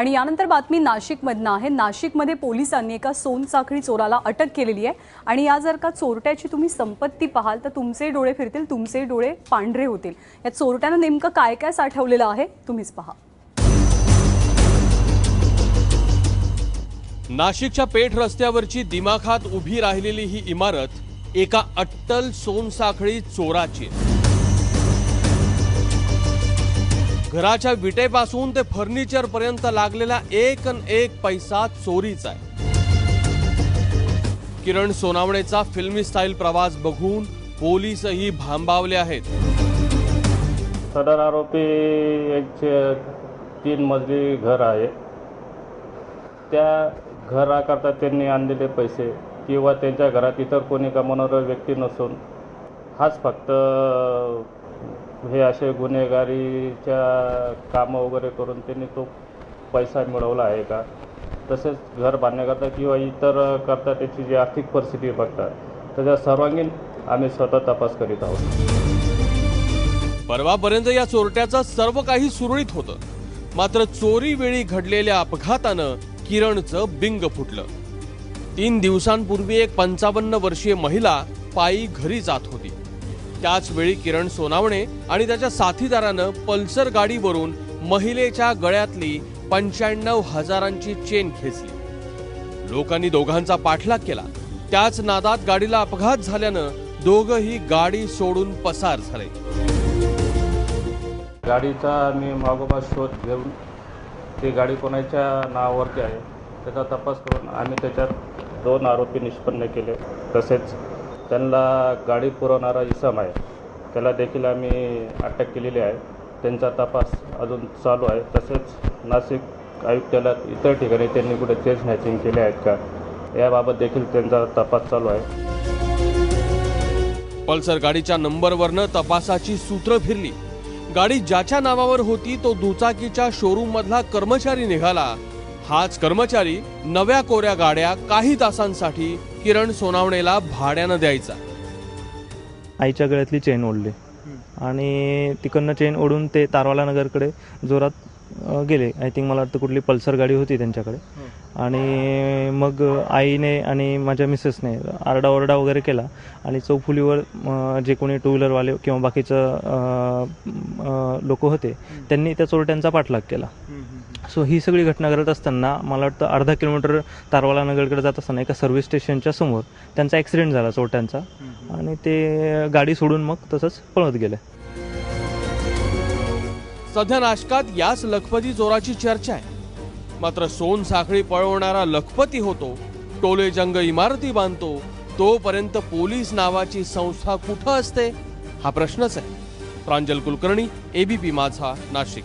आणि यानंतर बातमी नाशिकमधनं आहे. नाशिकमध्ये पोलिसांनी एका सोनसाखळी चोराला अटक केलेली आहे. आणि या जर का चोरट्याची तुम्ही संपत्ती पाहाल तर तुमचे डोळे फिरतील तुमचे डोळे पांढरे होतील. या चोरट्यानं नेमकं काय काय साठवलेलं आहे तुम्हीच पहा. नाशिकच्या पेठ रस्त्यावरची दिमाखात उभी राहिलेली ही इमारत एका अट्टल सोनसाखळी चोराची घराच्या विटेपासून ते फर्निचर पर्यंत लागलेला एक अन एक पैसा चोरीचा आहे. किरण सोनावणेचा फिल्मी स्टाईल प्रवास बघून पोलीसही भांबावले आहेत. सदर आरोपी यांचे तीन मजली घर आहे. त्या घराकरता त्यांनी आणलेले पैसे किंवा त्यांच्या घरात इतर कोणी कमावणारा व्यक्ती नसून हाच फक्त हे असे गुन्हेगारीच्या कामं वगैरे करून त्यांनी तो पैसा मिळवला आहे का? तसेच घर बांधण्याकरता किंवा इतर करता त्याची जी आर्थिक परिस्थिती बघतात त्याच्या सर्वांगीण आम्ही स्वतः तपास करीत आहोत. परवापर्यंत या चोरट्याचं सर्व काही सुरळीत होतं. मात्र चोरी वेळी घडलेल्या अपघातानं किरणचं बिंग फुटलं. तीन दिवसांपूर्वी एक पंचावन्न वर्षीय महिला पायी घरी जात होती. त्याचवेळी किरण सोनावणे आणि त्याच्या साथीदारानं पल्सर गाडीवरून महिलेच्या गळ्यातली पंच्याण्णव हजारांची चेन खेचली लोकांनी दोघांचा पाठलाग केला. त्याच नादात गाडीला अपघात झाल्यानं दोघंही गाडी सोडून पसार झाले. गाडीचा मी मागोमाग शोध घेऊन ती गाडी कोणाच्या नावावरती आहे त्याचा तपास करून आम्ही त्याच्यात दोन आरोपी निष्पन्न केले. तसेच त्यांना गाडी पुरवणारा इसम आहे. त्याला देखील आम्ही अटक केलेली आहे. त्यांचा तपास अजून चालू आहे. तसेच नाशिक आयुक्तालयात इतर ठिकाणी त्यांनी कुठे चेन स्नॅचिंग केले आहेत का याबाबत देखील त्यांचा तपास चालू आहे. पल्सर गाडीच्या नंबरवरनं तपासाची सूत्र फिरली. गाडी ज्याच्या नावावर होती तो दुचाकीच्या शोरूम मधला कर्मचारी निघाला. हाच कर्मचारी नव्या कोऱ्या गाड्या काही तासांसाठी किरण सोनावणेला भाड्यानं द्यायचा. आईच्या गळ्यातली चेन ओढली. आणि तिकडनं चेन ओढून ते तारवाला नगरकडे जोरात गेले. आय थिंक मला वाटतं कुठली पल्सर गाडी होती त्यांच्याकडे. आणि मग आईने आणि माझ्या मिसेसने आरडाओरडा वगैरे केला. आणि चौफुलीवर जे कोणी टू व्हीलरवाले किंवा बाकीचं लोक होते त्यांनी त्या चोरट्यांचा पाठलाग केला. सो ही सगळी घटना घडत असताना मला वाटतं अर्धा किलोमीटर तारवाला नगरकडे जात असताना एका सर्व्हिस स्टेशनच्या समोर त्यांचा ॲक्सिडेंट झाला चोरट्यांचा. आणि ते गाडी सोडून मग तसंच पळत गेले. सध्या नाशकात याच लखपती चोराची चर्चा आहे. मात्र सोन साखळी पळवणारा लखपती होतो टोले जंग इमारती बांधतो तोपर्यंत पोलीस नावाची संस्था कुठं असते? हा प्रश्नच आहे. प्रांजल कुलकर्णी एबीपी माझा नाशिक.